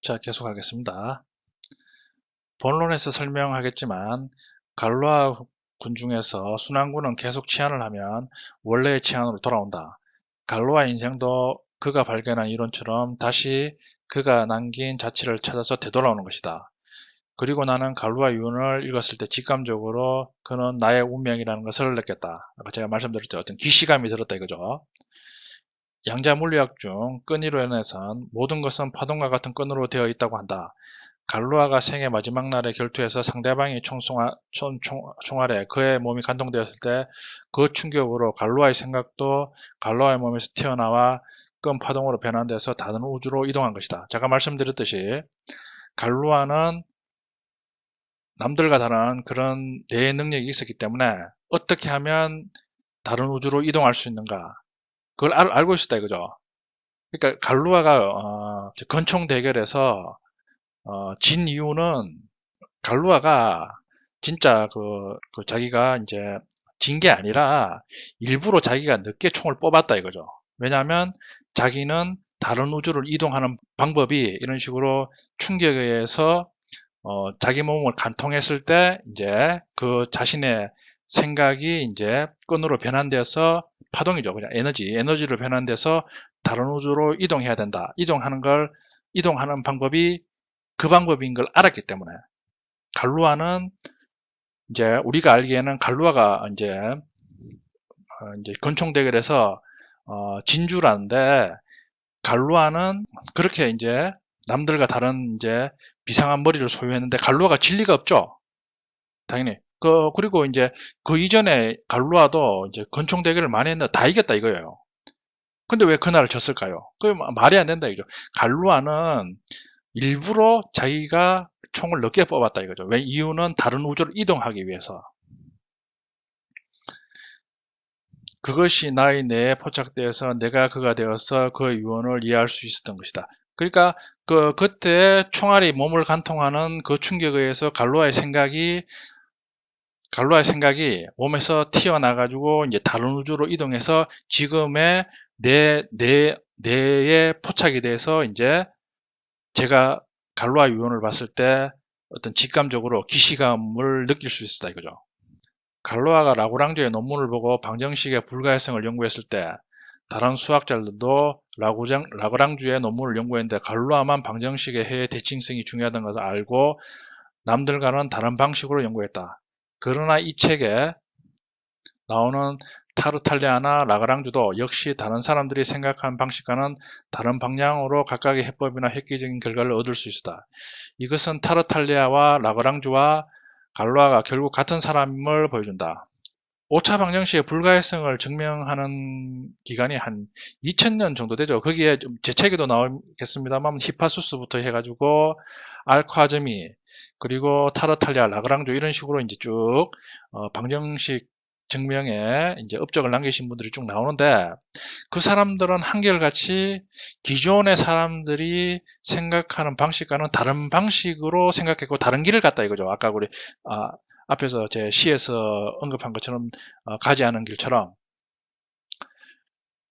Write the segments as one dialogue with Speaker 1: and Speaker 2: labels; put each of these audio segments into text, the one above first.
Speaker 1: 자, 계속하겠습니다. 본론에서 설명하겠지만 갈로아 군 중에서 순환군은 계속 치안을 하면 원래의 치안으로 돌아온다. 갈로아 인생도 그가 발견한 이론처럼 다시 그가 남긴 자취를 찾아서 되돌아오는 것이다. 그리고 나는 갈로아 유언을 읽었을 때 직감적으로 그는 나의 운명이라는 것을 느꼈다. 아까 제가 말씀드렸죠. 어떤 기시감이 들었다 이거죠. 양자 물리학 중 끈이론에선 모든 것은 파동과 같은 끈으로 되어 있다고 한다. 갈루아가 생의 마지막 날에 결투에서 상대방이 총송아, 총, 총, 총알에 그의 몸이 간통되었을 때 그 충격으로 갈루아의 생각도 갈루아의 몸에서 튀어나와 끈 파동으로 변환돼서 다른 우주로 이동한 것이다. 제가 말씀드렸듯이 갈루아는 남들과 다른 그런 뇌의 능력이 있었기 때문에 어떻게 하면 다른 우주로 이동할 수 있는가 그걸 알, 고 있었다 이거죠. 그러니까 갈루아가 어, 건총 대결에서 어, 진 이유는 갈루아가 진짜 그, 그 자기가 이제 진 게 아니라 일부러 자기가 늦게 총을 뽑았다 이거죠. 왜냐하면 자기는 다른 우주를 이동하는 방법이 이런 식으로 충격에 의해서 어, 자기 몸을 간통했을 때 이제 그 자신의 생각이 이제 끈으로 변환되어서 파동이죠. 그냥 에너지, 에너지로 변환돼서 다른 우주로 이동해야 된다. 이동하는 걸, 이동하는 방법이 그 방법인 걸 알았기 때문에 갈루아는 이제 우리가 알기에는 갈루아가 이제 어, 이제 권총 대결에서 어, 진주라는데 갈루아는 그렇게 이제 남들과 다른 이제 비상한 머리를 소유했는데 갈루아가 진리가 없죠. 당연히 그, 그리고 이제 그 이전에 갈루아도 이제 권총 대결을 많이 했는데 다 이겼다 이거예요. 근데 왜 그날을 졌을까요? 그 말이 안 된다 이거죠. 갈루아는 일부러 자기가 총을 늦게 뽑았다 이거죠. 왜 이유는 다른 우주로 이동하기 위해서. 그것이 나의 뇌에 포착되어서 내가 그가 되어서 그 유언을 이해할 수 있었던 것이다. 그러니까 그 그때 총알이 몸을 간통하는 그 충격에 의해서 갈루아의 생각이 갈로아의 생각이 몸에서 튀어나가지고 이제 다른 우주로 이동해서 지금의 내, 내, 뇌에 포착이 돼서 이제 제가 갈로아 유언을 봤을 때 어떤 직감적으로 기시감을 느낄 수 있었다 이거죠. 갈로아가 라구랑주의 논문을 보고 방정식의 불가해성을 연구했을 때 다른 수학자들도 라구장, 라그랑주의 논문을 연구했는데 갈로아만 방정식의 해의 대칭성이 중요하다는 것을 알고 남들과는 다른 방식으로 연구했다. 그러나 이 책에 나오는 타르탈리아나 라그랑주도 역시 다른 사람들이 생각한 방식과는 다른 방향으로 각각의 해법이나 획기적인 결과를 얻을 수 있다. 이것은 타르탈리아와 라그랑주와 갈로아가 결국 같은 사람을 보여준다. 5차 방정식의 불가해성을 증명하는 기간이 한 2000년 정도 되죠. 거기에 제 책에도 나오겠습니다만 히파수스부터 해가지고 알콰즈미 그리고 타르탈리아, 라그랑조 이런 식으로 이제 쭉 어, 방정식 증명에 이제 업적을 남기신 분들이 쭉 나오는데 그 사람들은 한결같이 기존의 사람들이 생각하는 방식과는 다른 방식으로 생각했고 다른 길을 갔다 이거죠. 아까 우리 아, 앞에서 제 시에서 언급한 것처럼 어, 가지 않은 길처럼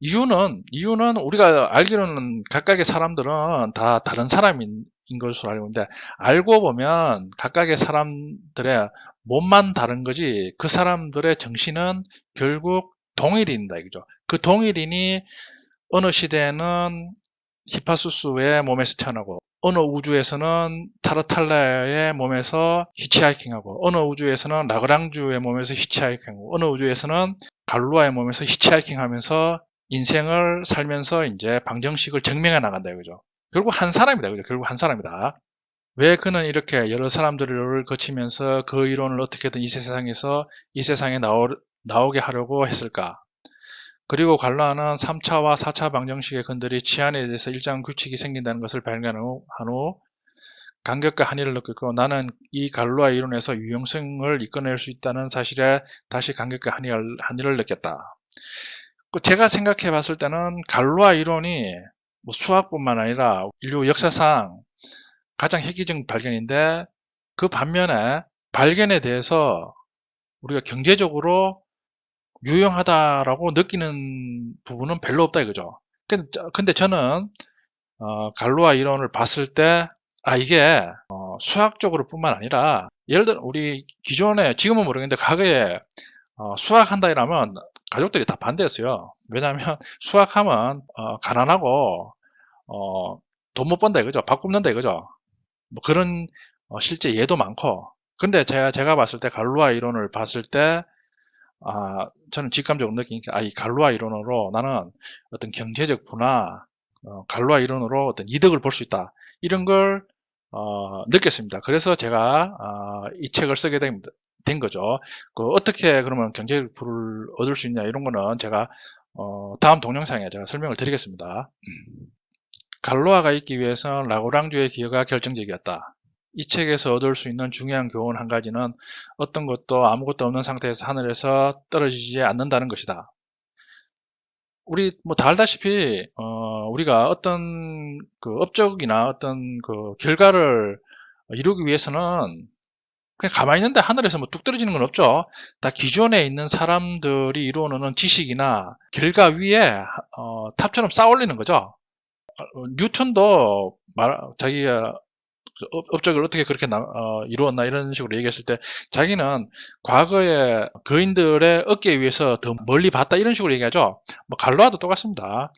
Speaker 1: 이유는 이유는 우리가 알기로는 각각의 사람들은 다 다른 사람인 것으로 알고 있는데 알고 보면 각각의 사람들의 몸만 다른 거지 그 사람들의 정신은 결국 동일인다 이거죠. 그 동일인이 어느 시대에는 히파수스의 몸에서 태어나고 어느 우주에서는 타르탈라의 몸에서 히치하이킹하고 어느 우주에서는 라그랑주의 몸에서 히치하이킹하고 어느 우주에서는 갈루아의 몸에서 히치하이킹하면서 인생을 살면서 이제 방정식을 증명해 나간다 이거죠. 결국 한 사람이다. 그죠? 결국 한 사람이다. 왜 그는 이렇게 여러 사람들을 거치면서 그 이론을 어떻게든 이 세상에서 이 세상에 나오, 나오게 하려고 했을까? 그리고 갈라는 3차와 4차 방정식의 근들이 치안에 대해서 일정 규칙이 생긴다는 것을 발견한 후, 후 간격과 한의를 느꼈고 나는 이 갈로아 이론에서 유용성을 이끌어낼 수 있다는 사실에 다시 간격과 한의를, 한의를 느꼈다. 그 제가 생각해 봤을 때는 갈로아 이론이 뭐 수학뿐만 아니라 인류 역사상 가장 획기적 발견인데 그 반면에 발견에 대해서 우리가 경제적으로 유용하다라고 느끼는 부분은 별로 없다 이거죠. 근데 저는 어, 갈로아 이론을 봤을 때 아 이게 어, 수학적으로 뿐만 아니라 예를 들어 우리 기존에 지금은 모르겠는데 과거에 어, 수학한다 이러면 가족들이 다 반대했어요. 왜냐하면 수학하면 어, 가난하고 어, 돈 못 번다 이거죠. 밥 굶는다 이거죠. 뭐 그런 어, 실제 예도 많고 근데 제가 제가 봤을 때 갈루아 이론을 봤을 때 아, 저는 직감적으로 느끼니까 아, 이 갈루아 이론으로 나는 어떤 경제적 부나 어, 갈루아 이론으로 어떤 이득을 볼 수 있다. 이런 걸 어, 느꼈습니다. 그래서 제가 어, 이 책을 쓰게 된, 된 거죠. 그 어떻게 그러면 경제적 부를 얻을 수 있냐 이런 거는 제가 어, 다음 동영상에 제가 설명을 드리겠습니다. 갈로아가 있기 위해서는 라고랑주의 기여가 결정적이었다. 이 책에서 얻을 수 있는 중요한 교훈 한 가지는 어떤 것도 아무것도 없는 상태에서 하늘에서 떨어지지 않는다는 것이다. 우리 뭐 다 알다시피 어, 우리가 어떤 그 업적이나 어떤 그 결과를 이루기 위해서는 그냥 가만히 있는데 하늘에서 뭐 뚝 떨어지는 건 없죠. 다 기존에 있는 사람들이 이루어놓는 지식이나 결과 위에 어, 탑처럼 쌓아 올리는 거죠. 어, 뉴턴도 말, 자기가 그 업- 업적을 어떻게 그렇게 나- 어, 이루었나 이런 식으로 얘기했을 때 자기는 과거의 거인들의 어깨 위에서 더 멀리 봤다 이런 식으로 얘기하죠. 뭐 갈로아도 똑같습니다.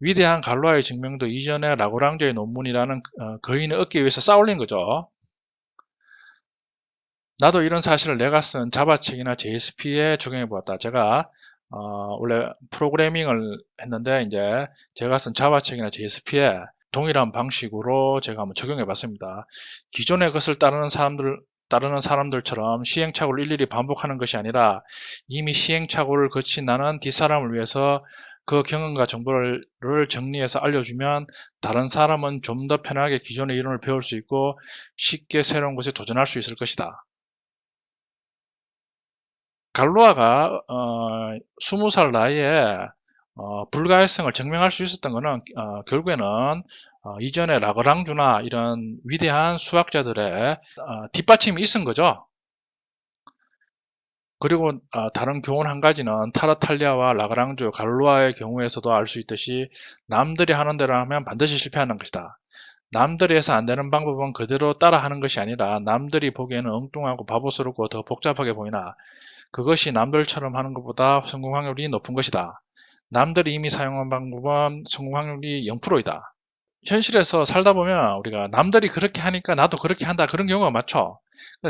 Speaker 1: 위대한 갈로아의 증명도 이전에 라고랑제의 논문이라는 어, 거인의 어깨 위에서 쌓아올린 거죠. 나도 이런 사실을 내가 쓴 자바책이나 JSP에 적용해 보았다. 제가 어, 원래 프로그래밍을 했는데 이제 제가 쓴 자바 책이나 JSP에 동일한 방식으로 제가 한번 적용해 봤습니다. 기존의 것을 따르는 사람들 따르는 사람들처럼 시행착오를 일일이 반복하는 것이 아니라 이미 시행착오를 거친 나는 뒷사람을 위해서 그 경험과 정보를 정리해서 알려주면 다른 사람은 좀 더 편하게 기존의 이론을 배울 수 있고 쉽게 새로운 것에 도전할 수 있을 것이다. 갈로아가 어, 20살 나이에 어, 불가해성을 증명할 수 있었던 것은 어, 결국에는 어, 이전에 라그랑주나 이런 위대한 수학자들의 어, 뒷받침이 있은 거죠. 그리고 어, 다른 교훈 한 가지는 타르탈리아와 라그랑주, 갈로아의 경우에서도 알 수 있듯이 남들이 하는 대로 하면 반드시 실패하는 것이다. 남들이 해서 안 되는 방법은 그대로 따라 하는 것이 아니라 남들이 보기에는 엉뚱하고 바보스럽고 더 복잡하게 보이나 그것이 남들처럼 하는 것보다 성공 확률이 높은 것이다. 남들이 이미 사용한 방법은 성공 확률이 0%이다. 현실에서 살다 보면 우리가 남들이 그렇게 하니까 나도 그렇게 한다 그런 경우가 많죠.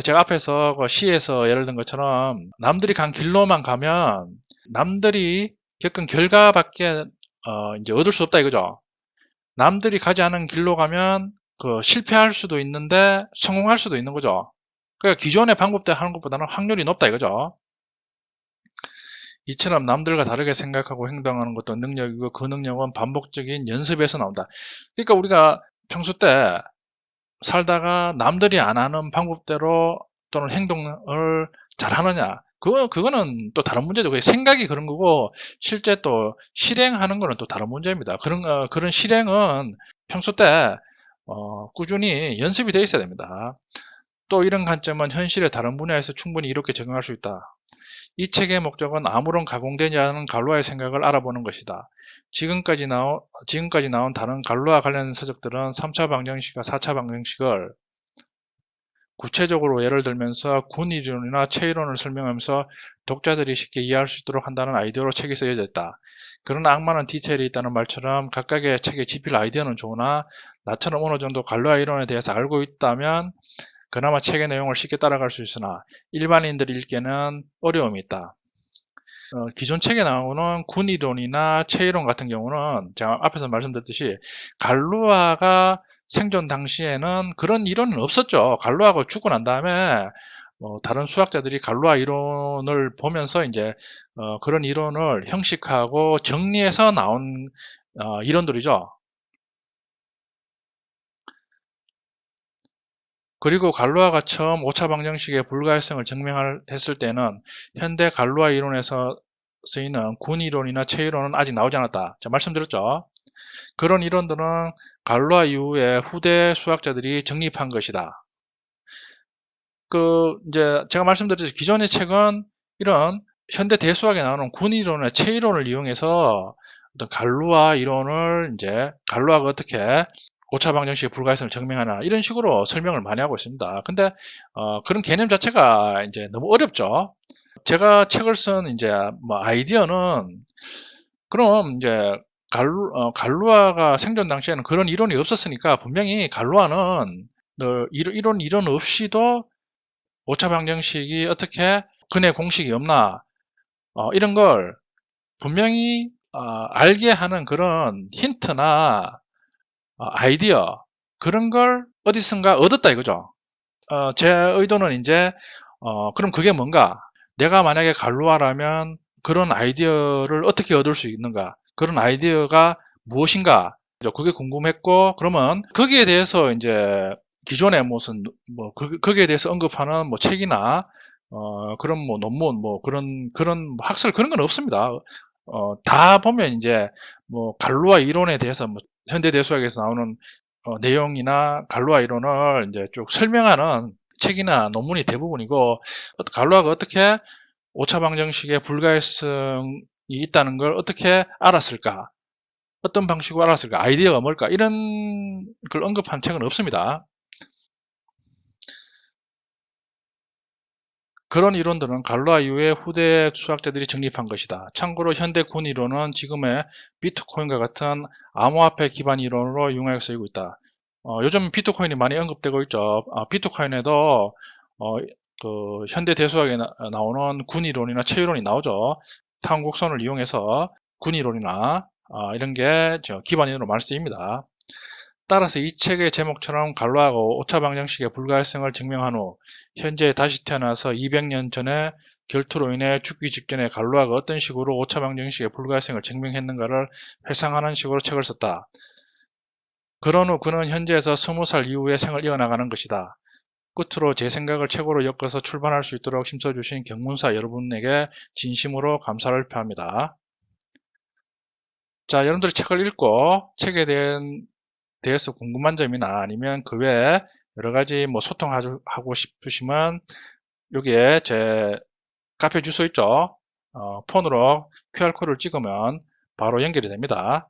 Speaker 1: 제가 앞에서 그 시에서 예를 든 것처럼 남들이 간 길로만 가면 남들이 겪은 결과밖에 어 이제 얻을 수 없다 이거죠. 남들이 가지 않은 길로 가면 그 실패할 수도 있는데 성공할 수도 있는 거죠. 그러니까 기존의 방법대로 하는 것보다는 확률이 높다 이거죠. 이처럼 남들과 다르게 생각하고 행동하는 것도 능력이고 그 능력은 반복적인 연습에서 나온다. 그러니까 우리가 평소 때 살다가 남들이 안 하는 방법대로 또는 행동을 잘 하느냐. 그거, 그거는 또 다른 문제죠. 그 생각이 그런 거고, 실제 또 실행하는 거는 또 다른 문제입니다. 그런, 어, 그런 실행은 평소 때, 어, 꾸준히 연습이 되어 있어야 됩니다. 또 이런 관점은 현실의 다른 분야에서 충분히 이렇게 적용할 수 있다. 이 책의 목적은 아무런 가공되지 않은 갈로아의 생각을 알아보는 것이다. 지금까지 나온, 지금까지 나온 다른 갈로아 관련 서적들은 3차 방정식과 4차 방정식을 구체적으로 예를 들면서 군 이론이나 체이론을 설명하면서 독자들이 쉽게 이해할 수 있도록 한다는 아이디어로 책이 쓰여져 있다. 그러나 악마는 디테일이 있다는 말처럼 각각의 책에 집필 아이디어는 좋으나 나처럼 어느 정도 갈로아 이론에 대해서 알고 있다면 그나마 책의 내용을 쉽게 따라갈 수 있으나 일반인들이 읽기에는 어려움이 있다. 어, 기존 책에 나오는 군이론이나 체이론 같은 경우는 제가 앞에서 말씀드렸듯이 갈루아가 생존 당시에는 그런 이론은 없었죠. 갈루아가 죽고 난 다음에 어, 다른 수학자들이 갈루아 이론을 보면서 이제 어, 그런 이론을 형식하고 정리해서 나온 어, 이론들이죠. 그리고 갈루아가 처음 5차 방정식의 불가역성을 증명했을 때는 현대 갈루아 이론에서 쓰이는 군 이론이나 체 이론은 아직 나오지 않았다. 자, 말씀드렸죠. 그런 이론들은 갈루아 이후에 후대 수학자들이 정립한 것이다. 그 이제 제가 말씀드렸듯이 기존의 책은 이런 현대 대수학에 나오는 군 이론의 체 이론을 이용해서 어떤 갈루아 이론을 이제 갈루아가 어떻게 오차 방정식의 불가해성을 증명하나 이런 식으로 설명을 많이 하고 있습니다. 근데 어, 그런 개념 자체가 이제 너무 어렵죠. 제가 책을 쓴 이제 뭐 아이디어는 그럼 이제 갈루, 어, 갈루아가 생존 당시에는 그런 이론이 없었으니까 분명히 갈루아는 늘 이론, 이론, 없이도 오차 방정식이 어떻게 근의 공식이 없나 어, 이런 걸 분명히 어, 알게 하는 그런 힌트나 어, 아이디어 그런 걸 어디선가 얻었다 이거죠. 어, 제 의도는 이제 어, 그럼 그게 뭔가 내가 만약에 갈루아라면 그런 아이디어를 어떻게 얻을 수 있는가 그런 아이디어가 무엇인가 그게 궁금했고 그러면 거기에 대해서 이제 기존에 무슨 뭐 그, 거기에 대해서 언급하는 뭐 책이나 어, 그런 뭐 논문 뭐 그런 그런 학설 그런 건 없습니다. 어, 다 보면 이제 뭐 갈루아 이론에 대해서 뭐 현대 대수학에서 나오는 어, 내용이나 갈루아 이론을 이제 쭉 설명하는 책이나 논문이 대부분이고 갈루아가 어떻게 오차 방정식의 불가해성이 있다는 걸 어떻게 알았을까? 어떤 방식으로 알았을까? 아이디어가 뭘까? 이런 걸 언급한 책은 없습니다. 그런 이론들은 갈루아 이후에 후대 수학자들이 정립한 것이다. 참고로 현대 군 이론은 지금의 비트코인과 같은 암호화폐 기반 이론으로 융하게 쓰이고 있다. 어, 요즘 비트코인이 많이 언급되고 있죠. 아, 비트코인에도 어, 그 현대 대수학에 나, 오는 군 이론이나 체이론이 나오죠. 탄국선을 이용해서 군 이론이나 아, 이런 게 기반 이론으로 많이 쓰입니다. 따라서 이 책의 제목처럼 갈루아고 오차 방정식의 불가해성을 증명한 후 현재 다시 태어나서 200년 전에 결투로 인해 죽기 직전에 갈루아가 어떤 식으로 오차 방정식의 불가해성을 증명했는가를 회상하는 식으로 책을 썼다. 그런 후 그는 현재에서 20살 이후의 생을 이어나가는 것이다. 끝으로 제 생각을 책으로 엮어서 출판할 수 있도록 힘써주신 경문사 여러분에게 진심으로 감사를 표합니다. 자, 여러분들이 책을 읽고 책에 대한, 대해서 궁금한 점이나 아니면 그 외에 여러 가지 뭐 소통하고 싶으시면 여기에 제 카페 주소 있죠. 어, 폰으로 QR코드를 찍으면 바로 연결이 됩니다.